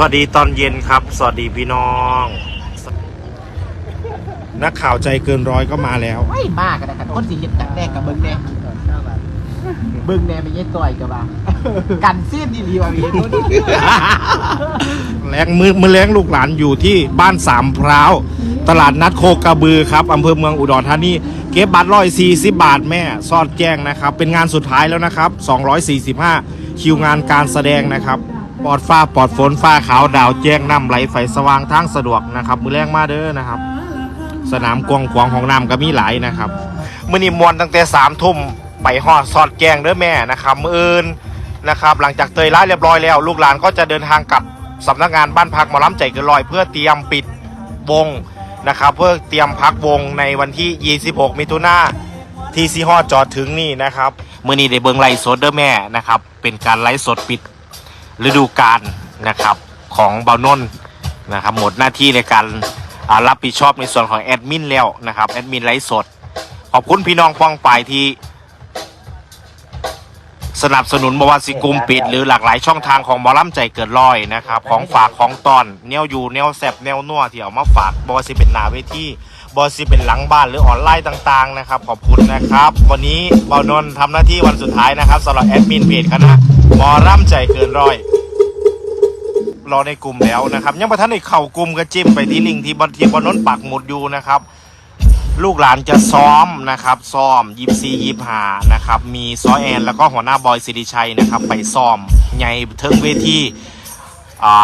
วัสดีตอนเย็นครับ สวัสดีพี่น้อง นักข่าวใจเกินร้อยก็มาแล้ว ไม่มากกันนะครับคนสิเห็นกันแน่กับเบิ้งแน่เบิ้งแน่ไม่ใช่ต่อยกับว่ากันซีดดีๆว่ามีตัวนี้แรงมือมือแรงลูกหลานอยู่ที่บ้านสามพร้าว ตลาดนัดโคกระบือครับอำเภอเมืองอุดรธานีเก็บบัตรร้อยสี่สิบบาทแม่ซอดแจ้งนะครับ เป็นงานสุดท้ายแล้วนะครับ245คิวงานการแสดงนะครับ ปลอดฟ้าปลอดฝนฟ้าขาวดาวแจ้งน้ำไหลไฟสว่างทางสะดวกนะครับ มือแรงมาเด้อนะครับ สนามกวางขวางของน้ำก็มีหลายนะครับมื่อนี้มวนตั้งแต่สามทุ่มไปหอดสอดแกงเด้อแม่นะครับมืออื่นนะครับ หลังจากเตยล่าเรียบร้อยแล้ว ลูกหลานก็จะเดินทางกลับสำนักงานบ้านพักหมอลำใจเกินลอย เพื่อเตรียมปิดวงนะครับ เพื่อเตรียมพักวงในวันที่ 26 มิถุนาที่ซีฮอดจอดถึงนี่นะครับมื่อนี้ได้เบิงไลฟ์สดเด้อแม่นะครับเป็นการไลฟ์สดปิด ฤดูกาลนะครับของเบานน์นะครับหมดหน้าที่ในการรับผิดชอบในส่วนของแอดมินแล้วนะครับแอดมินไลฟ์สด ขอบคุณพี่น้องฟ้องปที่ สนับสนุนบวาสิกลุ่มปิด หรือหลากหลายช่องทางของหมอลำใจเกิดลอยนะครับ ของฝากของตอนแนวอยู่แนวแซบแนวนัวที่เอามาฝากบวาสิเป็นหนาเวทีบวาสิเป็นหลังบ้านหรือออนไลน์ต่าง ๆ นะครับ ขอบคุณนะครับ วันนี้บอนนท์ทำหน้าที่วันสุดท้ายนะครับสำหรับแอดมินเพจคณะหมอลำใจเกินร้อยรอในกลุ่มแล้วนะครับยังประทันในเข่ากลุ่มก็จิ้มไปที่ลิงก์ที่บนที่บนน้นปักหมุดอยู่นะครับ ลูกหลานจะซ้อมนะครับ ซ้อมยิบซียิบหานะครับ มีซอแอน แล้วก็หัวหน้าบอยสิริชัยนะครับ ไปซ้อมใหญ่เทิงเวที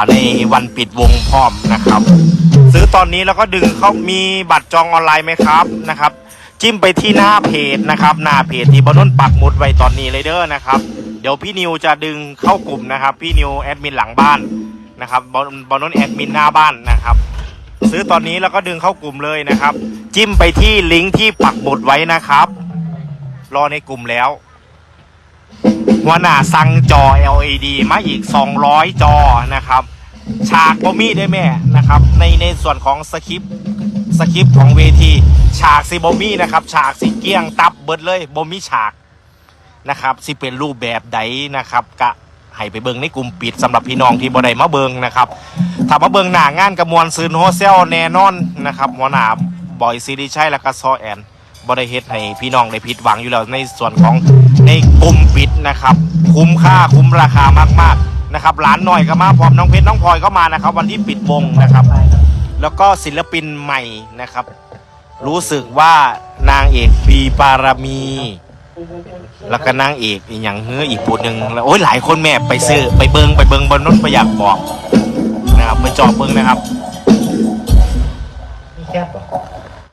ในวันปิดวงพร้อมนะครับ ซื้อตอนนี้แล้วก็ดึงเขามีบัตรจองออนไลน์ไหมครับนะครับ จิ้มไปที่หน้าเพจนะครับ หน้าเพจที่บนน้นปักหมุดไว้ตอนนี้เลยเด้อนะครับ เดี๋ยวพี่นิวจะดึงเข้ากลุ่มนะครับ พี่นิวแอดมินหลังบ้านนะครับบอลบอลนนแอดมินหน้าบ้านนะครับ ซื้อตอนนี้แล้วก็ดึงเข้ากลุ่มเลยนะครับ จิ้มไปที่ลิงก์ที่ปักหมุดไว้นะครับ รอในกลุ่มแล้วหัวหน้าสั่งจอ LED มาอีก 200 จอนะครับ ฉากบมี่ได้แม่นะครับ ในในส่วนของสคริปต์สคริปต์ของเวที ฉากซีบมี่นะครับ ฉากสีเกี้ยงตับเบิดเลยบมี่ฉากนะครับสิเป็นรูปแบบใดนะครับกะให้ไปเบิงในกลุ่มปิดสำหรับพี่น้องที่บ่ได้มาเบิงนะครับถ้ามาเบิงหน้างานกระมวลซืนโฮเซลแน่นอนนะครับหัวหน้า บอยซีดีใช่แล้วก็ซอแอนบ่ได้เฮ็ดให้พี่น้องได้ผิดหวังอยู่แล้วในส่วนของในกลุ่มปิดนะครับ คุ้มค่าคุ้มราคามากๆนะครับหลานหน่อยก็มาพร้อมน้องเพชรน้องพลอยก็มานะครับ วันที่ปิดวงนะครับ แล้วก็ศิลปินใหม่นะครับ รู้สึกว่านางเอกปีปารมี แล้วก็นางเอกอีกอย่างเฮ้ออีกผู้หนึ่งแล้วโอ้ยหลายคนแม่ไปซื้อไปเบิงไปเบิงบนนู้นไปอยากบอกนะครับไปจอบเบิงนะครับมีแค่ปะ